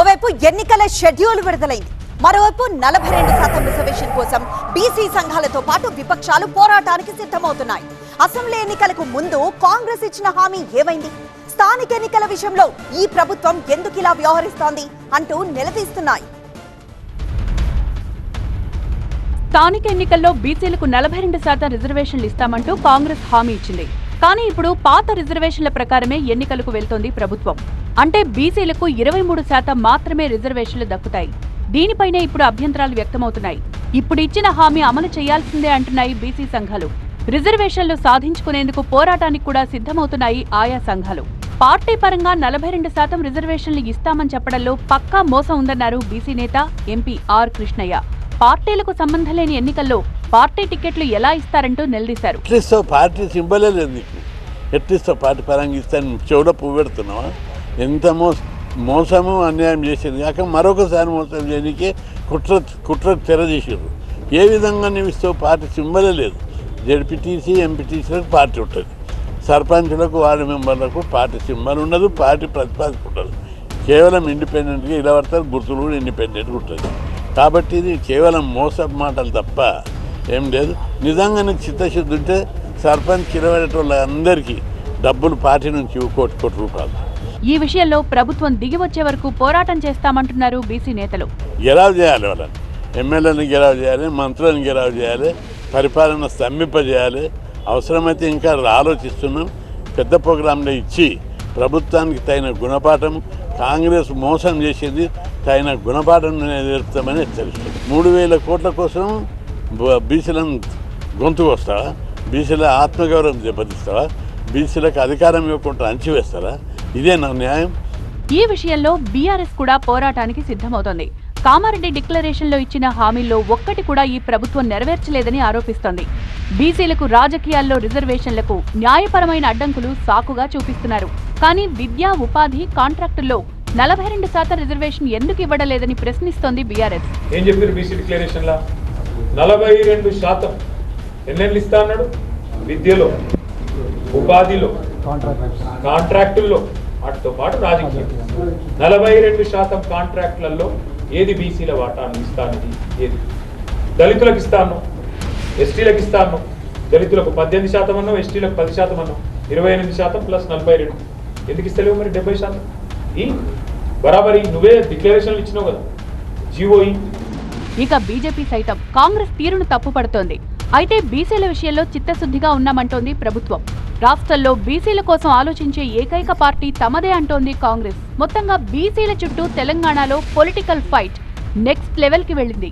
ఓవైపు ఎన్నికల షెడ్యూల్ విడుదలైంది. మరోవైపు నలభై రెండు శాతం రిజర్వేషన్ కోసం బీసీ సంఘాలతో పాటు విపక్షాలు పోరాటానికి సిద్ధమవుతున్నాయి. అసెంబ్లీ ఎన్నికలకు ముందు కాంగ్రెస్ ఇచ్చిన హామీ ఏమైంది? స్థానిక ఎన్నికల విషయంలో ఈ ప్రభుత్వం ఎందుకు ఇలా వ్యవహరిస్తోంది అంటూ నిలదీస్తున్నాయి. స్థానిక ఎన్నికల్లో బీసీలకు నలభై రెండు శాతం రిజర్వేషన్లు ఇస్తామంటూ కాంగ్రెస్ హామీ ఇచ్చింది. కానీ ఇప్పుడు పాత రిజర్వేషన్ల ప్రకారమే ఎన్నికలకు వెళ్తోంది ప్రభుత్వం. అంటే బీసీలకు ఇరవై మూడు శాతం మాత్రమే రిజర్వేషన్లు దక్కుతాయి. దీనిపైనే ఇప్పుడు అభ్యంతరాలు వ్యక్తమవుతున్నాయి. ఇప్పుడు ఇచ్చిన హామీ అమలు చేయాల్సిందే అంటున్నాయి బీసీ సంఘాలు. రిజర్వేషన్లు సాధించుకునేందుకు పోరాటానికి కూడా సిద్ధమవుతున్నాయి ఆయా సంఘాలు. పార్టీ పరంగా నలభై రెండు శాతం రిజర్వేషన్లు ఇస్తామని చెప్పడంలో పక్కా మోసం ఉందన్నారు బీసీ నేత ఎంపీ ఆర్ కృష్ణయ్య. పార్టీలకు సంబంధం లేని ఎన్నికల్లో పార్టీ టికెట్లు ఎలా ఇస్తారంటూ నిలదీశారు. పార్టీ సింబలే లేదు నీకు. పార్టీ పరంగా ఇస్తాను చెవుడ పువ్వు పెడుతున్నావా? ఎంత మోస మోసము అన్యాయం చేసేది. కాక మరొకసారి మోసం చేయడానికి కుట్ర కుట్ర తెర ఏ విధంగా నిమిస్తావు పార్టీ సింబలే లేదు. జడ్పీటీసీ ఎంపీటీసీలకు పార్టీ ఉంటుంది. సర్పంచులకు వార్డు మెంబర్లకు పార్టీ సింబల్ ఉండదు పార్టీ ప్రతిపాదక ఉండదు. కేవలం ఇండిపెండెంట్గా ఇలా పడతారు గుర్తులు కూడా ఇండిపెండెంట్గా ఉంటుంది. కాబట్టి ఇది కేవలం మోసపు మాటలు తప్ప ఏం లేదు. నిజంగా నీకు చిత్తశుద్ధి ఉంటే సర్పంచ్ కిలబడేటోళ్ళందరికీ డబ్బులు పార్టీ నుంచి కోటి కోటి రూపాయలు. ఈ విషయంలో ప్రభుత్వం దిగి వచ్చే వరకు పోరాటం చేస్తామంటున్నారు బీసీ నేతలు. గెరావు చేయాలి వాళ్ళని? ఎమ్మెల్యేని గెరావు చేయాలి మంత్రులను గెరావు చేయాలి పరిపాలన స్తంభింపజేయాలి. అవసరమైతే ఇంకా ఆలోచిస్తున్నాం. పెద్ద ప్రోగ్రాంలో ఇచ్చి ప్రభుత్వానికి తగిన గుణపాఠం కాంగ్రెస్ మోసం చేసింది తగిన గుణపాఠం నేర్పుతామని హెచ్చరిస్తుంది మూడు వేల కోట్ల కోసం బీసీలను గొంతుకు వస్తావా బీసీల ఆత్మగౌరవం దెబ్బతీస్తావా? బీసీలకు అధికారం ఇవ్వకుండా అంచివేస్తారా ఇదే నా న్యాయం. ఈ విషయంలో బీఆర్ఎస్ కూడా పోరాటానికి సిద్ధమవుతోంది. కామారెడ్డి డిక్లరేషన్లో ఇచ్చిన హామీల్లో ఒక్కటి కూడా ఈ ప్రభుత్వం నెరవేర్చలేదని ఆరోపిస్తోంది. బీసీలకు రాజకీయాల్లో రిజర్వేషన్లకు న్యాయపరమైన అడ్డంకులు సాకుగా చూపిస్తున్నారు. కానీ విద్యా ఉపాధి కాంట్రాక్టుల్లో నలభై రెండు శాతం రిజర్వేషన్ ఎందుకు ఇవ్వడలేదని ప్రశ్నిస్తోంది బీఆర్ఎస్. ఏం చెప్పారు బీసీ డిక్లరేషన్లా? నలభై రెండు శాతం ఎన్నెళ్ళు ఇస్తా అన్నాడు? విద్యలో ఉపాధిలో కాంట్రాక్టుల్లో వాటితో పాటు రాజకీయం. నలభై రెండు శాతం కాంట్రాక్టులలో ఏది బీసీల వాటాను ఇస్తానది ఏది? దళితులకు ఇస్తాను ఎస్టీలకు ఇస్తాను దళితులకు పద్దెనిమిది శాతం అన్నావు ఎస్టీలకు పది శాతం అన్నావు. ఇరవై ఎనిమిది శాతం ప్లస్ నలభై రెండు. ఎందుకు ఇస్తలేవు మరి డెబ్బై శాతం? ఈ? బరాబరి నువ్వే డిక్లరేషన్లు ఇచ్చినావు కదా. జీవో ఇక బీజేపీ సైతం కాంగ్రెస్ తీరును తప్పుపడుతోంది. అయితే బీసీల విషయంలో చిత్తశుద్ధిగా ఉన్నామంటోంది ప్రభుత్వం. రాష్ట్రంలో బీసీల కోసం ఆలోచించే ఏకైక పార్టీ తమదే అంటోంది కాంగ్రెస్. మొత్తంగా బీసీల చుట్టూ తెలంగాణలో పొలిటికల్ ఫైట్ నెక్స్ట్ లెవెల్కి వెళ్ళింది.